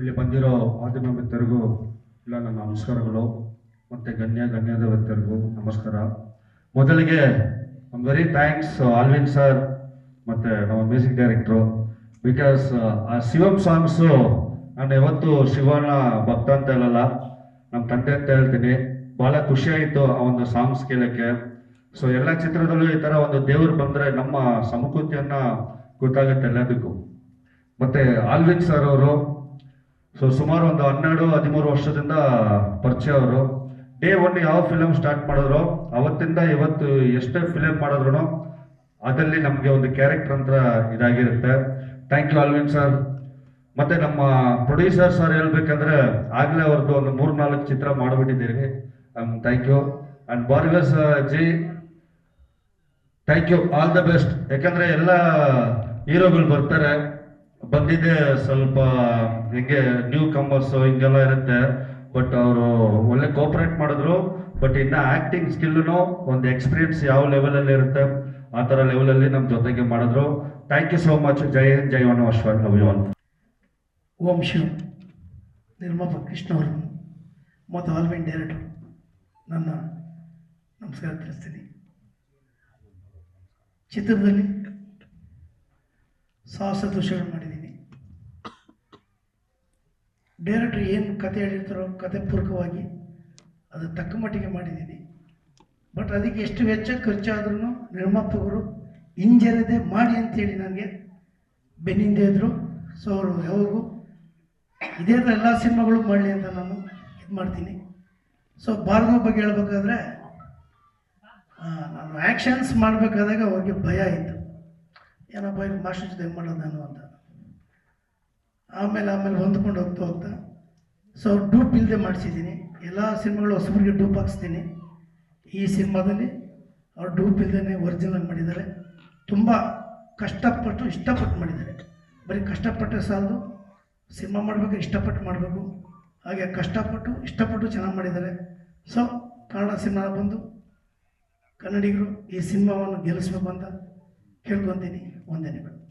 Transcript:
ಇಲ್ಲಿ ಬಂದಿರೋ ಮಾಧ್ಯಮ ಮಿತ್ರರಿಗೂ ಇಲ್ಲ ನನ್ನ ನಮಸ್ಕಾರಗಳು ಮತ್ತು ಗಣ್ಯ ಗಣ್ಯದ ವ್ಯಕ್ತರಿಗೂ ನಮಸ್ಕಾರ. ಮೊದಲಿಗೆ I'm very thanks Alwin sir ಮತ್ತು ನಮ್ಮ ಮ್ಯೂಸಿಕ್ ಡೈರೆಕ್ಟ್ರು ಬಿಕಾಸ್ ಆ ಶಿವಂ ಸಾಂಗ್ಸು ನಾನು ಯಾವತ್ತು ಶಿವನ ಭಕ್ತ ಅಂತ ಹೇಳಲ್ಲ ನಮ್ಮ ತಂದೆ ಅಂತ ಹೇಳ್ತೀನಿ. ಭಾಳ ಖುಷಿಯಾಯಿತು ಆ ಒಂದು ಸಾಂಗ್ಸ್ ಕೇಳೋಕ್ಕೆ. ಸೊ ಎಲ್ಲ ಚಿತ್ರದಲ್ಲೂ ಈ ಥರ ಒಂದು ದೇವರು ಬಂದರೆ ನಮ್ಮ ಸಂಸ್ಕೃತಿಯನ್ನು ಗೊತ್ತಾಗುತ್ತೆ ಎಲ್ಲದಕ್ಕೂ. ಮತ್ತು ಆಲ್ವಿನ್ ಸರ್ ಅವರು ಸೊ ಸುಮಾರು ಒಂದು ಹನ್ನೆರಡು, ಹದಿಮೂರು ವರ್ಷದಿಂದ ಪರಿಚಯ ಅವರು. ಡೇ ಒನ್ ಯಾವ ಫಿಲಮ್ ಸ್ಟಾರ್ಟ್ ಮಾಡಿದ್ರು? ಅವತ್ತಿಂದ ಇವತ್ತು ಎಷ್ಟೇ ಫಿಲಮ್ ಮಾಡಿದ್ರು ಅದರಲ್ಲಿ ನಮಗೆ ಒಂದು ಕ್ಯಾರೆಕ್ಟರ್ ಅಂತ ಇದಾಗಿರುತ್ತೆ. ಥ್ಯಾಂಕ್ ಯು ಅಲ್ವಿನ್ ಸರ್ ಮತ್ತೆ ನಮ್ಮ ಪ್ರೊಡ್ಯೂಸರ್ ಸರ್ ಹೇಳ್ಬೇಕಂದ್ರೆ ಆಗಲೇ ಅವ್ರದ್ದು ಒಂದು ಮೂರು ನಾಲ್ಕು ಚಿತ್ರ ಮಾಡಿಬಿಟ್ಟಿದ್ದೀರಿ. Thank you and ಬಾರ್ಗಸ್ ji thank you all the best ಯಾಕಂದ್ರೆ ಎಲ್ಲ ಹೀರೋಗಳು ಬರ್ತಾರೆ. ಬಂದಿದ್ದೆ ಸ್ವಲ್ಪ ಹಿಂಗೆ ನ್ಯೂ ಕಮರ್ಸ್ ಹಿಂಗೆಲ್ಲ ಇರುತ್ತೆ ಬಟ್ ಅವರು ಒಳ್ಳೆ ಕೋಪರೇಟ್ ಮಾಡಿದ್ರು ಬಟ್ ಇನ್ನ ಆಕ್ಟಿಂಗ್ ಸ್ಕಿಲ್ನು ಒಂದು ಎಕ್ಸ್ಪೀರಿಯನ್ಸ್ ಯಾವ ಲೆವೆಲಲ್ಲಿ ಇರುತ್ತೆ, ಆ ಥರ ಲೆವೆಲಲ್ಲಿ ನಮ್ಮ ಜೊತೆಗೆ ಮಾಡಿದ್ರು. ಥ್ಯಾಂಕ್ ಯು ಸೋ ಮಚ್ ಜೈ ಹಿಂದ್, ಜೈ ಒನ್ ಅಶ್ವನ್ ಲವ್ ಯು ಓಂ ಶಿವ. ನಿರ್ಮಾಪ ಕೃಷ್ಣ ಅವರು, ಮತ್ತು ಆಲ್ವಿನ್ ಡೈರೆಕ್ಟರ್, ನನ್ನ ನಮಸ್ಕಾರ ತಿಳಿಸ್ತೀನಿ. ಚಿತ್ರದಲ್ಲಿ ಸಾಹಸ ದೃಶ್ಯಗಳು ಮಾಡಿದ್ದೀನಿ. ಡೈರೆಕ್ಟ್ರ್ ಏನು ಕತೆ ಹೇಳಿರ್ತಾರೋ ಕತೆ ಪೂರ್ವಕವಾಗಿ ಅದು ತಕ್ಕ ಮಟ್ಟಿಗೆ ಮಾಡಿದ್ದೀನಿ. ಬಟ್ ಅದಕ್ಕೆ ಎಷ್ಟು ವೆಚ್ಚ ಖರ್ಚಾದ್ರೂ ನಿರ್ಮಾಪಕರು ಹಿಂಜರದೆ ಮಾಡಿ ಅಂತೇಳಿ ನನಗೆ ಬೆನ್ನಿಂದ ಇದ್ದರು ಸೊ ಅವರು ಯಾವಾಗೂ ಇದೇ ಥರ ಎಲ್ಲ ಸಿನಿಮಾಗಳು ಮಾಡಲಿ ಅಂತ ನಾನು ಇದು ಮಾಡ್ತೀನಿ. ಸೊ ಭಾರತದ ಬಗ್ಗೆ ಹೇಳ್ಬೇಕಾದ್ರೆ ನಾನು ಆ್ಯಕ್ಷನ್ಸ್ ಮಾಡಬೇಕಾದಾಗ ಅವ್ರಿಗೆ ಭಯ ಇತ್ತು ಏನಪ್ಪ ಇದು ಮಾಸ್ಟರ್ ಜೊತೆ ಮಾಡೋದು ನಾನು ಅಂತ. ಆಮೇಲೆ ಆಮೇಲೆ ಹೊಂದ್ಕೊಂಡು ಹೋಗ್ತಾ ಹೋಗ್ತಾ ಸೊ ಡೂಪ್ ಇಲ್ಲದೆ ಮಾಡಿಸಿದ್ದೀನಿ. ಎಲ್ಲ ಸಿನಿಮಾಗಳು ಹೊಸಬರಿಗೆ ಡೂಪ್ ಹಾಕ್ಸ್ತೀನಿ. ಈ ಸಿನಿಮಾದಲ್ಲಿ ಅವ್ರು ಡೂಪ್ ಇಲ್ಲದೇ ಒರಿಜಿನಲ್ ಮಾಡಿದ್ದಾರೆ. ತುಂಬ ಕಷ್ಟಪಟ್ಟು, ಇಷ್ಟಪಟ್ಟು ಮಾಡಿದ್ದಾರೆ. ಬರೀ ಕಷ್ಟಪಟ್ಟರೆ ಸಾಲದು. ಸಿನಿಮಾ ಮಾಡಬೇಕು ಇಷ್ಟಪಟ್ಟು ಮಾಡಬೇಕು. ಹಾಗೆ ಕಷ್ಟಪಟ್ಟು, ಇಷ್ಟಪಟ್ಟು ಚೆನ್ನಾಗಿ ಮಾಡಿದ್ದಾರೆ. ಸೊ ಕನ್ನಡ ಸಿನಿಮಾ ಬಂದು ಕನ್ನಡಿಗರು ಈ ಸಿನಿಮಾವನ್ನು ಗೆಲ್ಲಿಸ್ಬೇಕು ಅಂತ ಕೇಳ್ಕೊತೀನಿ ವಂದನೆಗಳು